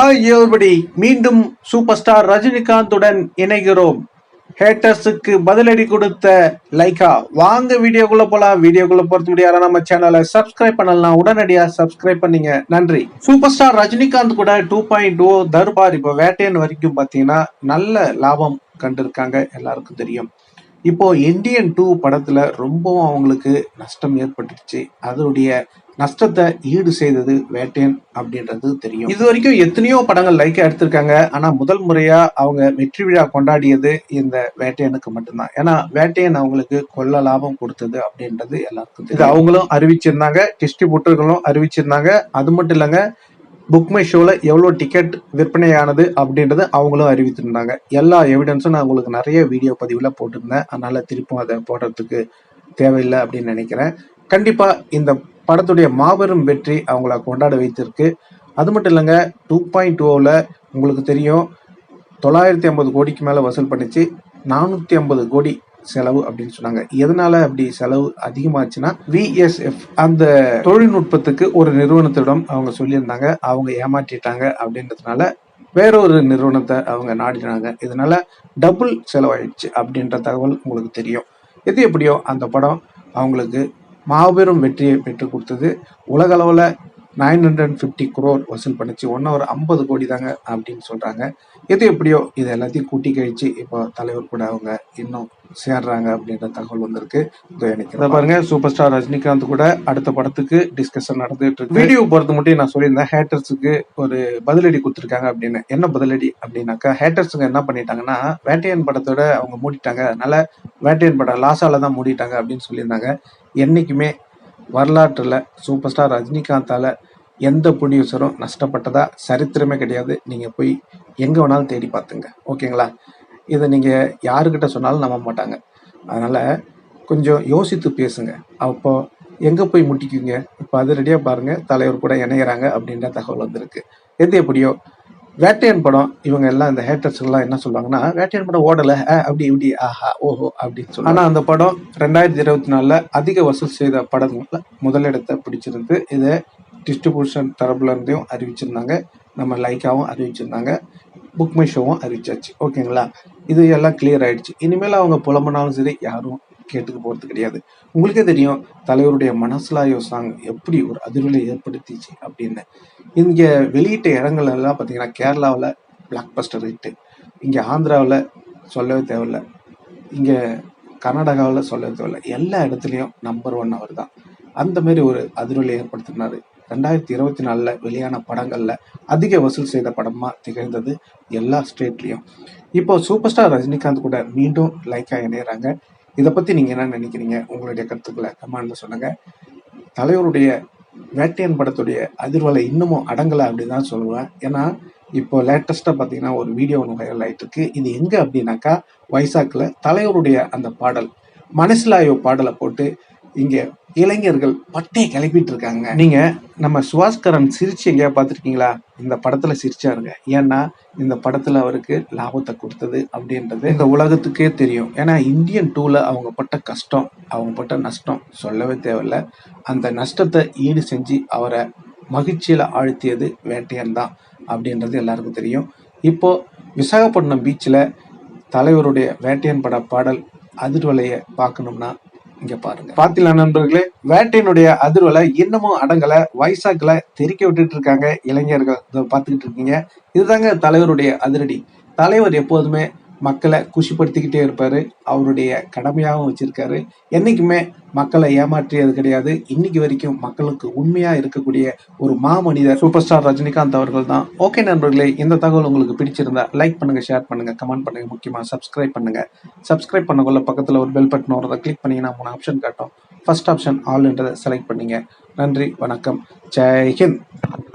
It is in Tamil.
everybody மீண்டும் சூப்பர் ஸ்டார் ரஜினிகாந்துடன் இணைகிறோம். ஹேட்டர்ஸுக்கு பதிலடி கொடுத்த லைக்கா வாங்க வீடியோக்குள்ள போலாம். வீடியோக்குள்ள பொறுத்த முடியாத நம்ம சேனலை சப்ஸ்கிரைப் பண்ணலாம் உடனடியா சப்ஸ்கிரைப் பண்ணீங்க. நன்றி. சூப்பர் ஸ்டார் ரஜினிகாந்த் கூட டூ பாயிண்ட் ஓ தர்பார் இப்போ வேட்டையன் வரைக்கும் பார்த்தீங்கன்னா நல்ல லாபம் கண்டிருக்காங்க. எல்லாருக்கும் தெரியும். இப்போ இந்தியன் டூ படத்துல ரொம்பவும் அவங்களுக்கு நஷ்டம் ஏற்பட்டுருச்சு அதனுடைய நஷ்டத்தை ஈடு செய்தது வேட்டையன் அப்படின்றது தெரியும். இது வரைக்கும் எத்தனையோ படங்கள் லைக்கா எடுத்திருக்காங்க. ஆனா முதல் முறையா அவங்க வெற்றி விழா கொண்டாடியது இந்த வேட்டையனுக்கு மட்டும்தான். ஏன்னா வேட்டையன் அவங்களுக்கு கொள்ள லாபம் கொடுத்தது அப்படின்றது எல்லாருக்கும் இது அவங்களும் அறிவிச்சிருந்தாங்க டிஸ்ட்ரிபியூட்டர்களும் அறிவிச்சிருந்தாங்க. அது மட்டும் இல்லைங்க புக் மை ஷோவில் எவ்வளோ டிக்கெட் விற்பனையானது அப்படின்றத அவங்களும் அறிவித்திருந்தாங்க. எல்லா எவிடன்ஸும் நான் உங்களுக்கு நிறைய வீடியோ பதிவில் போட்டிருந்தேன். அதனால் திருப்பும் அதை போடுறதுக்கு தேவையில்லை அப்படின்னு நினைக்கிறேன். கண்டிப்பாக இந்த படத்துடைய மாபெரும் வெற்றி அவங்கள கொண்டாட வைத்திருக்கு. அது மட்டும் இல்லைங்க டூ பாயிண்ட் டூவில் உங்களுக்கு தெரியும் தொள்ளாயிரத்தி ஐம்பது கோடிக்கு மேலே வசூல் பண்ணிச்சு. நானூற்றி ஐம்பது கோடி செலவு அப்படின்னு சொன்னாங்க. எதனால அப்படி செலவு அதிகமாச்சுன்னா விஎஸ்எஃப் அந்த தொழில்நுட்பத்துக்கு ஒரு நிறுவனத்திடம் அவங்க சொல்லியிருந்தாங்க. அவங்க ஏமாற்றிட்டாங்க அப்படின்றதுனால வேறொரு நிறுவனத்தை அவங்க நாடினாங்க. இதனால டபுள் செலவாயிடுச்சு அப்படின்ற தகவல் உங்களுக்கு தெரியும். எது எப்படியோ அந்த படம் அவங்களுக்கு மாபெரும் வெற்றியை பெற்றுக் கொடுத்தது. உலக அளவில் நைன் ஹண்ட்ரட் ஃபிஃப்டி குரோர் வசூல் பண்ணிச்சு. ஒன்று ஒரு ஐம்பது கோடி தாங்க அப்படின்னு சொல்கிறாங்க எது எப்படியோ இது எல்லாத்தையும் கூட்டி கழிச்சு இப்போ தலைவர் கூட அவங்க இன்னும் சேர்றாங்க அப்படின்ற தகவல் வந்திருக்கு. இதோ பாருங்க சூப்பர் ஸ்டார் ரஜினிகாந்த் கூட அடுத்த படத்துக்கு டிஸ்கஷன் நடந்துட்டு இருக்கு. வீடியோ பொறுத்த மட்டும் நான் சொல்லியிருந்தேன். ஹேட்டர்ஸுக்கு ஒரு பதிலடி கொடுத்துருக்காங்க அப்படின்னு. என்ன பதிலடி அப்படின்னாக்கா ஹேட்டர்ஸுங்க என்ன பண்ணிட்டாங்கன்னா வேட்டையன் படத்தோட அவங்க மூடிட்டாங்க. அதனால வேட்டையன் படம் லாஸால தான் மூடிட்டாங்க அப்படின்னு சொல்லியிருந்தாங்க. என்னைக்குமே வரலாற்றில் சூப்பர் ஸ்டார் ரஜினிகாந்தால் எந்த ப்ரொடியூசரும் நஷ்டப்பட்டதா சரித்திரமே கிடையாது. நீங்கள் போய் எங்கே வேணாலும் தேடி பார்த்துங்க. ஓகேங்களா இதை நீங்கள் யாருக்கிட்ட சொன்னாலும் நம்ப மாட்டாங்க. அதனால் கொஞ்சம் யோசித்து பேசுங்க. அப்போ எங்கே போய் முட்டிக்குங்க இப்போ அது ரெடியாக பாருங்கள் தலைவர் கூட இணையிறாங்க அப்படின்ற தகவல் வந்திருக்கு. எது எப்படியோ வேட்டையன் படம் இவங்க எல்லாம் இந்த ஹேட்டர்ஸ் எல்லாம் என்ன சொல்லுவாங்கன்னா வேட்டையன் படம் ஓடல அப்படி இப்படி ஆஹா ஓஹோ அப்படின்னு சொல்லி ஆனா அந்த படம் ரெண்டாயிரத்தி இருபத்தி நாலுல அதிக வசூல் செய்த படங்கள்ல முதலிடத்தை பிடிச்சிருந்து இதை டிஸ்ட்ரிபியூஷன் தரப்புல இருந்தையும் அறிவிச்சிருந்தாங்க. நம்ம லைக்காவும் அறிவிச்சிருந்தாங்க. Book my ஷோவும் அறிவிச்சாச்சு. ஓகேங்களா? இது எல்லாம் கிளியர் ஆயிடுச்சு. இனிமேல் அவங்க புலம்புனாலும் சரி யாரும் கேட்டுக்க போகிறது கிடையாது. உங்களுக்கே தெரியும் தலைவருடைய மனசுலாயோ சாங் எப்படி ஒரு அதிர்வலை ஏற்படுத்திச்சு அப்படின்னு. இங்கே வெளியிட்ட இடங்கள் எல்லாம் பார்த்தீங்கன்னா கேரளாவில் பிளாக் பஸ்டர் ஹிட்டு இங்கே ஆந்திராவில் சொல்லவே தேவையில்ல இங்கே கர்நாடகாவில் சொல்லவே தேவையில்ல எல்லா இடத்துலையும் நம்பர் ஒன் அவர் தான். அந்த மாதிரி ஒரு அதிர்வலை ஏற்படுத்தினார். ரெண்டாயிரத்தி இருபத்தி நாலில் வெளியான படங்களில் அதிக வசூல் செய்த படமாக திகழ்ந்தது எல்லா ஸ்டேட்லேயும் இப்போ சூப்பர் ஸ்டார் ரஜினிகாந்த் கூட மீண்டும் லைக்காக இணையிறாங்க. இதை பத்தி நீங்க என்ன நினைக்கிறீங்க? உங்களுடைய கருத்துக்களை கமெண்ட்ல சொல்லுங்க. தலைவருடைய வேட்டையன் படத்துடைய அதிர்வலை இன்னமும் அடங்கலை அப்படின்னு தான் சொல்லுவேன். ஏன்னா இப்போ லேட்டஸ்ட்டாக பார்த்தீங்கன்னா ஒரு வீடியோ ஒன்று வைரல் ஆயிட்டு இருக்கு இது எங்கே அப்படின்னாக்கா வைசாக்கில் தலைவருடைய அந்த பாடல் மனசிலாயோ பாடலை போட்டு இங்கே இளைஞர்கள் பட்டையை கிளப்பிட்டு இருக்காங்க நீங்க நம்ம சுவாஸ்கரன் சிரிச்சு எங்கேயா பார்த்துருக்கீங்களா? இந்த படத்துல சிரிச்சாருங்க. ஏன்னா இந்த படத்துல அவருக்கு லாபத்தை கொடுத்தது அப்படின்றது இந்த உலகத்துக்கே தெரியும். ஏன்னா இந்தியன் டூல அவங்க பட்ட கஷ்டம் அவங்க பட்ட நஷ்டம் சொல்லவே தேவையில்ல. அந்த நஷ்டத்தை ஈடு செஞ்சு அவரை மகிழ்ச்சியில ஆழ்த்தியது வேட்டையன் தான் அப்படின்றது எல்லாருக்கும் தெரியும். இப்போ விசாகப்பட்டினம் பீச்சில் தலைவருடைய வேட்டையன் பட பாடல் அதிர்வலையை பார்க்கணும்னா இங்க பாருங்க. பாத்தீங்களா நண்பர்களே? வேட்டையினுடைய அதிர்வலை இன்னமும் அடங்கல. வைசாக்ல தெறிக்க விட்டுட்டு இருக்காங்க இளைஞர்கள். பாத்துக்கிட்டு இருக்கீங்க. இதுதாங்க தலைவருடைய அதிரடி. தலைவர் எப்போதுமே மக்களை குஷிப்படுத்திக்கிட்டே இருப்பாரு. அவருடைய கடமையாகவும் வச்சிருக்காரு. என்னைக்குமே மக்களை ஏமாற்றியது கிடையாது. இன்னைக்கு வரைக்கும் மக்களுக்கு உண்மையா இருக்கக்கூடிய ஒரு மாமனிதர் சூப்பர் ஸ்டார் ரஜினிகாந்த் அவர்கள் தான். ஓகே நண்பர்களே இந்த தகவல் உங்களுக்கு பிடிச்சிருந்தா லைக் பண்ணுங்க ஷேர் பண்ணுங்க கமெண்ட் பண்ணுங்க முக்கியமா சப்ஸ்கிரைப் பண்ணுங்க. சப்ஸ்கிரைப் பண்ணக்குள்ள பக்கத்துல ஒரு பெல் பட்டன் வரதை கிளிக் பண்ணீங்கன்னா மூணு ஆப்ஷன் காட்டும். ஃபர்ஸ்ட் ஆப்ஷன் ஆல்ன்றதை செலக்ட் பண்ணீங்க. நன்றி வணக்கம். ஜெய்ஹிந்த்